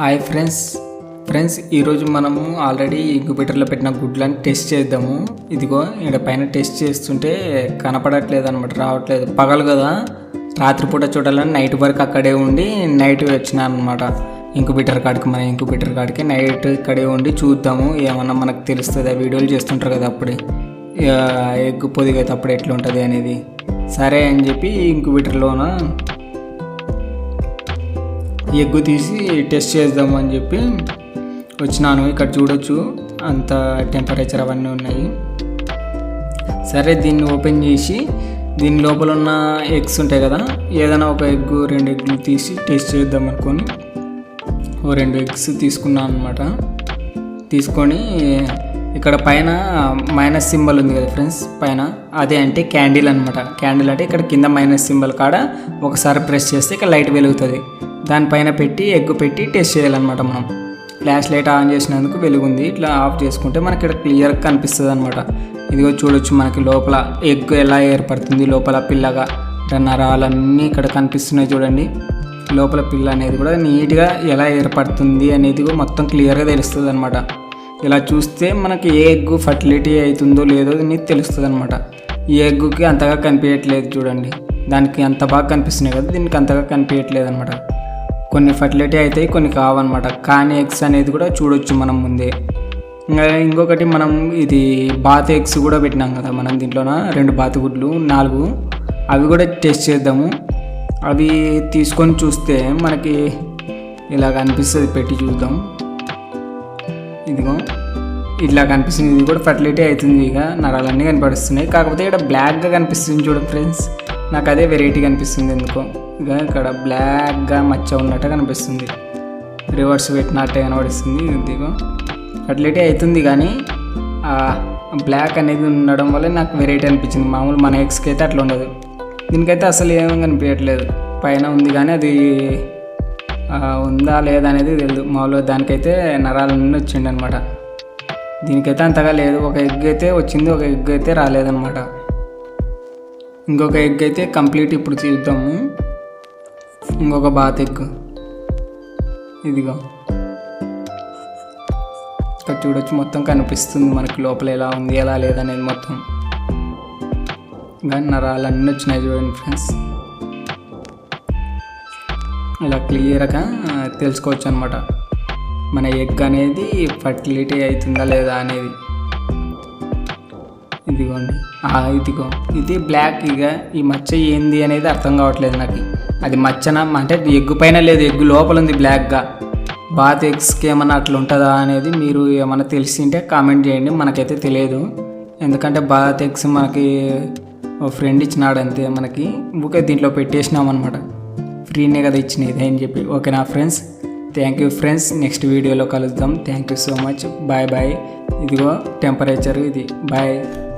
Hi friends friends ఈరోజు మనము already ఇంక్యుబేటర్లో పెట్టిన గుడ్లను టెస్ట్ చేద్దాము. ఇదిగో ఇక్కడ పైన టెస్ట్ చేస్తుంటే కనపడట్లేదు అనమాట రావట్లేదు. పగలు కదా. రాత్రిపూట చూడాలని నైట్ వరకు అక్కడే ఉండి నైట్ వచ్చిన అనమాట ఇంక్యుబేటర్ కాడికి మన ఇంక్యుబేటర్ కాడికి నైట్ ఇక్కడే ఉండి చూద్దాము. ఏమన్నా మనకు తెలుస్తుంది? వీడియోలు చేస్తుంటారు కదా అప్పుడే. ఇక ఎగ్ పొదిగైతే అప్పుడు ఎట్లా ఉంటుంది అనేది. సరే అని చెప్పి ఇంక్యుబేటర్లోన ఎగ్గు తీసి టెస్ట్ చేద్దామని అని చెప్పి వచ్చినాను. ఇక్కడ చూడొచ్చు అంత టెంపరేచర్ అవన్నీ ఉన్నాయి. సరే దీన్ని ఓపెన్ చేసి దీని లోపల ఉన్న ఎగ్స్ ఉంటాయి కదా ఏదైనా ఒక ఎగ్ రెండు ఎగ్లు తీసి టేస్ట్ చేద్దాం అనుకొని ఓ రెండు ఎగ్స్ తీసుకున్నాను అనమాట తీసుకొని ఇక్కడ పైన మైనస్ సింబల్ ఉంది కదా ఫ్రెండ్స్ పైన. అదే అంటే క్యాండిల్ అనమాట క్యాండిల్ అంటే ఇక్కడ కింద మైనస్ సింబల్ కాడ ఒకసారి ప్రెస్ చేస్తే ఇక్కడ లైట్ వెలుగుతుంది. దానిపైన పెట్టి ఎగ్ పెట్టి టెస్ట్ చేయాలన్నమాట మనం. ఫ్లాష్ లైట్ ఆన్ చేసినందుకు వెలుగుంది. ఇట్లా ఆఫ్ చేసుకుంటే మనకి ఇక్కడ క్లియర్గా కనిపిస్తుంది అనమాట ఇదిగో చూడొచ్చు మనకి లోపల ఎగ్ ఎలా ఏర్పడుతుంది లోపల పిల్లగా. ఇట్లా నరాలన్నీ ఇక్కడ కనిపిస్తున్నాయి చూడండి. లోపల పిల్ల అనేది కూడా నీట్గా ఎలా ఏర్పడుతుంది అనేది కూడా మొత్తం క్లియర్గా తెలుస్తుంది అనమాట ఇలా చూస్తే మనకి ఏ ఎగ్ ఫర్టిలిటీ అవుతుందో లేదో అనేది తెలుస్తుంది అనమాట ఈ ఎగ్గుకి అంతగా కనిపించట్లేదు చూడండి. దానికి అంత బాగా కనిపిస్తున్నాయి కదా దీనికి అంతగా కనిపించట్లేదు అనమాట కొన్ని ఫర్టిలిటీ అవుతాయి కొన్ని కావన్నమాట. కానీ ఎగ్స్ అనేది కూడా చూడొచ్చు మనం ముందే. ఇంకా ఇంకొకటి మనం ఇది బాత్ ఎగ్స్ కూడా పెట్టినాం కదా మనం దీంట్లోన రెండు బాత్ గుడ్లు నాలుగు. అవి కూడా టెస్ట్ చేద్దాము. అవి తీసుకొని చూస్తే మనకి ఇలా కనిపిస్తుంది పెట్టి చూద్దాం. ఇదిగో ఇట్లా కనిపిస్తుంది. ఇది కూడా ఫర్టిలిటీ అవుతుంది ఇక. నరాలన్నీ కనపడుస్తున్నాయి. కాకపోతే ఇక్కడ బ్లాక్గా కనిపిస్తుంది చూడండి ఫ్రెండ్స్. నాకు అదే వెరైటీ అనిపిస్తుంది ఎందుకో. ఇక ఇక్కడ బ్లాక్గా మచ్చ ఉన్నట్టు కనిపిస్తుంది. రివర్స్ పెట్టినట్టే కనబడిస్తుంది ఇదిగో. ఫర్టిలిటీ అవుతుంది కానీ బ్లాక్ అనేది ఉండడం వల్ల నాకు వెరైటీ అనిపించింది. మామూలు మన ఎగ్స్కి అయితే అట్లా ఉండదు. దీనికైతే అసలు ఏమీ కనిపించట్లేదు. పైన ఉంది కానీ అది ఉందా లేదా అనేది తెలియదు మామూలుగా దానికైతే నరాల నుండి వచ్చిండనమాట. దీనికైతే అంతగా లేదు. ఒక ఎగ్ అయితే వచ్చింది ఒక ఎగ్ అయితే రాలేదనమాట. ఇంకొక ఎగ్ అయితే కంప్లీట్ ఇప్పుడు చూద్దాము ఇంకొక బాత్ ఎగ్. ఇదిగో. ఇక్కడ చూడొచ్చు మొత్తం కనిపిస్తుంది మనకి లోపల ఎలా ఉంది ఎలా లేదనేది మొత్తం. ఇంకా నరాలన్నీ వచ్చినాయి చూడండి ఫ్రెండ్స్. ఇలా క్లియర్గా తెలుసుకోవచ్చు అనమాట మన ఎగ్ అనేది ఫర్టిలిటీ అవుతుందా లేదా అనేది. ఇదిగోండి. ఇదిగో. ఇది బ్లాక్ ఇక. ఈ మచ్చ ఏంది అనేది అర్థం కావట్లేదు నాకు. అది మచ్చన? అంటే ఎగ్గు పైన లేదు. ఎగ్గు లోపల ఉంది బ్లాక్గా బాత్ ఎగ్స్కి ఏమన్నా అట్లా ఉంటుందా అనేది మీరు ఏమైనా తెలిసింటే కామెంట్ చేయండి. మనకైతే తెలియదు. ఎందుకంటే బాత్ ఎగ్స్ మనకి ఓ ఫ్రెండ్ ఇచ్చినాడు అంతే మనకి. ఊకే దీంట్లో పెట్టేసినాం అనమాట ఫ్రీనే కదా ఇచ్చినది అని చెప్పి. ఓకేనా friends thank you friends next వీడియోలో కలుద్దాం. Thank you so much bye bye ఇదిగో టెంపరేచర్ ఇది. బాయ్